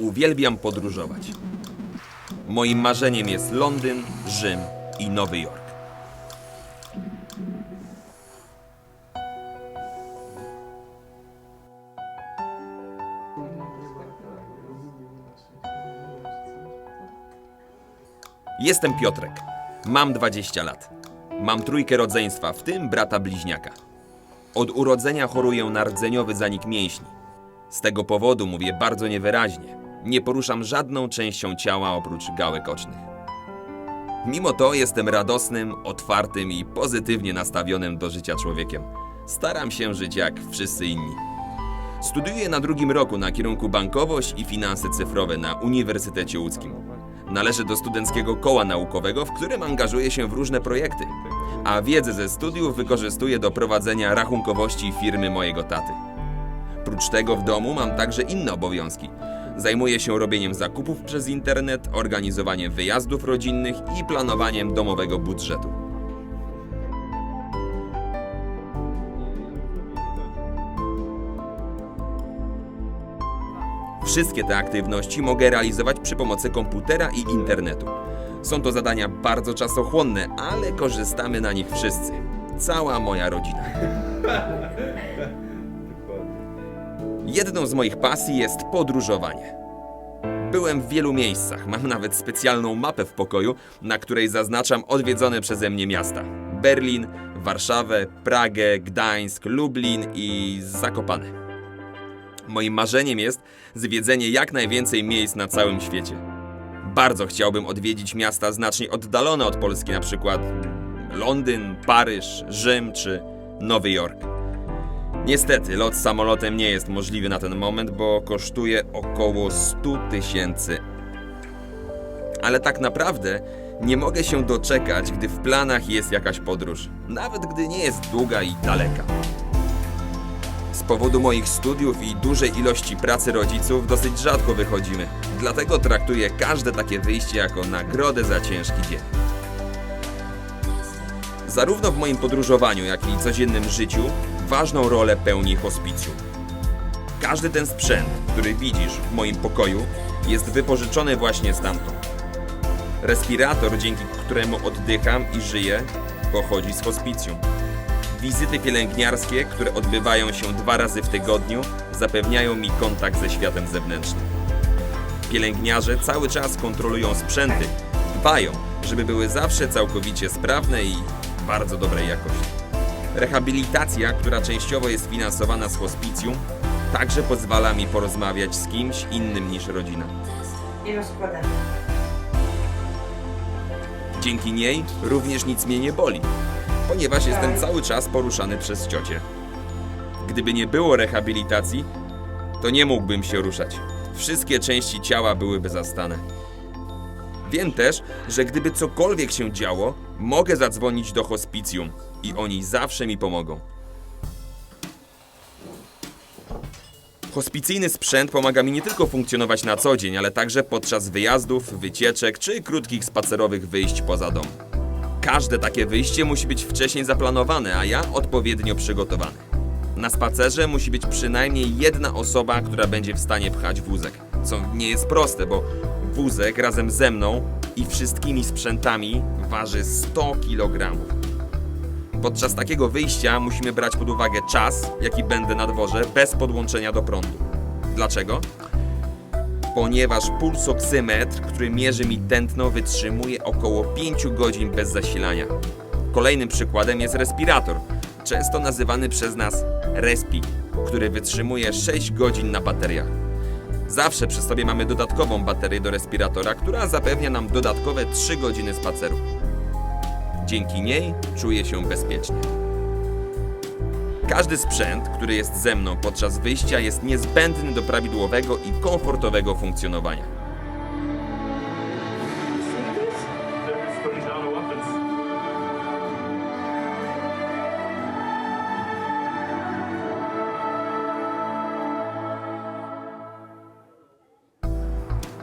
uwielbiam podróżować. Moim marzeniem jest Londyn, Rzym i Nowy Jork. Jestem Piotrek. Mam 20 lat. Mam trójkę rodzeństwa, w tym brata bliźniaka. Od urodzenia choruję na rdzeniowy zanik mięśni. Z tego powodu mówię bardzo niewyraźnie. Nie poruszam żadną częścią ciała oprócz gałek ocznych. Mimo to jestem radosnym, otwartym i pozytywnie nastawionym do życia człowiekiem. Staram się żyć jak wszyscy inni. Studiuję na drugim roku na kierunku bankowość i finanse cyfrowe na Uniwersytecie Łódzkim. Należę do studenckiego koła naukowego, w którym angażuję się w różne projekty, a wiedzę ze studiów wykorzystuję do prowadzenia rachunkowości firmy mojego taty. Prócz tego w domu mam także inne obowiązki. Zajmuję się robieniem zakupów przez internet, organizowaniem wyjazdów rodzinnych i planowaniem domowego budżetu. Wszystkie te aktywności mogę realizować przy pomocy komputera i internetu. Są to zadania bardzo czasochłonne, ale korzystamy na nich wszyscy. Cała moja rodzina. Jedną z moich pasji jest podróżowanie. Byłem w wielu miejscach, mam nawet specjalną mapę w pokoju, na której zaznaczam odwiedzone przeze mnie miasta: Berlin, Warszawę, Pragę, Gdańsk, Lublin i Zakopane. Moim marzeniem jest zwiedzenie jak najwięcej miejsc na całym świecie. Bardzo chciałbym odwiedzić miasta znacznie oddalone od Polski, na przykład Londyn, Paryż, Rzym czy Nowy Jork. Niestety, lot samolotem nie jest możliwy na ten moment, bo kosztuje około 100 tysięcy. Ale tak naprawdę nie mogę się doczekać, gdy w planach jest jakaś podróż, nawet gdy nie jest długa i daleka. Z powodu moich studiów i dużej ilości pracy rodziców dosyć rzadko wychodzimy. Dlatego traktuję każde takie wyjście jako nagrodę za ciężki dzień. Zarówno w moim podróżowaniu, jak i codziennym życiu ważną rolę pełni hospicjum. Każdy ten sprzęt, który widzisz w moim pokoju, jest wypożyczony właśnie stamtąd. Respirator, dzięki któremu oddycham i żyję, pochodzi z hospicjum. Wizyty pielęgniarskie, które odbywają się dwa razy w tygodniu, zapewniają mi kontakt ze światem zewnętrznym. Pielęgniarze cały czas kontrolują sprzęty, dbają, żeby były zawsze całkowicie sprawne i bardzo dobrej jakości. Rehabilitacja, która częściowo jest finansowana z hospicjum, także pozwala mi porozmawiać z kimś innym niż rodzina. I rozkładamy. Dzięki niej również nic mnie nie boli, ponieważ jestem cały czas poruszany przez ciocię. Gdyby nie było rehabilitacji, to nie mógłbym się ruszać. Wszystkie części ciała byłyby zastane. Wiem też, że gdyby cokolwiek się działo, mogę zadzwonić do hospicjum i oni zawsze mi pomogą. Hospicyjny sprzęt pomaga mi nie tylko funkcjonować na co dzień, ale także podczas wyjazdów, wycieczek czy krótkich spacerowych wyjść poza dom. Każde takie wyjście musi być wcześniej zaplanowane, a ja odpowiednio przygotowany. Na spacerze musi być przynajmniej jedna osoba, która będzie w stanie pchać wózek. Co nie jest proste, bo wózek razem ze mną i wszystkimi sprzętami waży 100 kg. Podczas takiego wyjścia musimy brać pod uwagę czas, jaki będę na dworze bez podłączenia do prądu. Dlaczego? Ponieważ pulsoksymetr, który mierzy mi tętno, wytrzymuje około 5 godzin bez zasilania. Kolejnym przykładem jest respirator, często nazywany przez nas Respi, który wytrzymuje 6 godzin na bateriach. Zawsze przy sobie mamy dodatkową baterię do respiratora, która zapewnia nam dodatkowe 3 godziny spaceru. Dzięki niej czuję się bezpiecznie. Każdy sprzęt, który jest ze mną podczas wyjścia, jest niezbędny do prawidłowego i komfortowego funkcjonowania.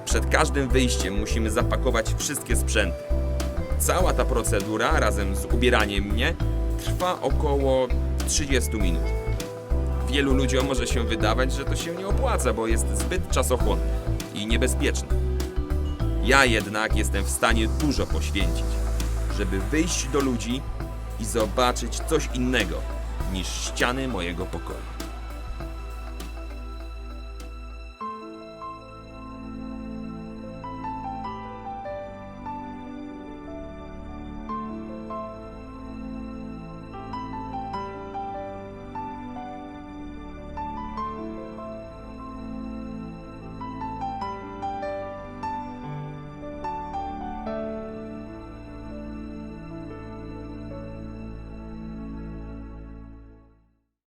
Przed każdym wyjściem musimy zapakować wszystkie sprzęty. Cała ta procedura razem z ubieraniem mnie trwa około 30 minut. Wielu ludziom może się wydawać, że to się nie opłaca, bo jest zbyt czasochłonne. i niebezpieczne. Ja jednak jestem w stanie dużo poświęcić, żeby wyjść do ludzi i zobaczyć coś innego niż ściany mojego pokoju.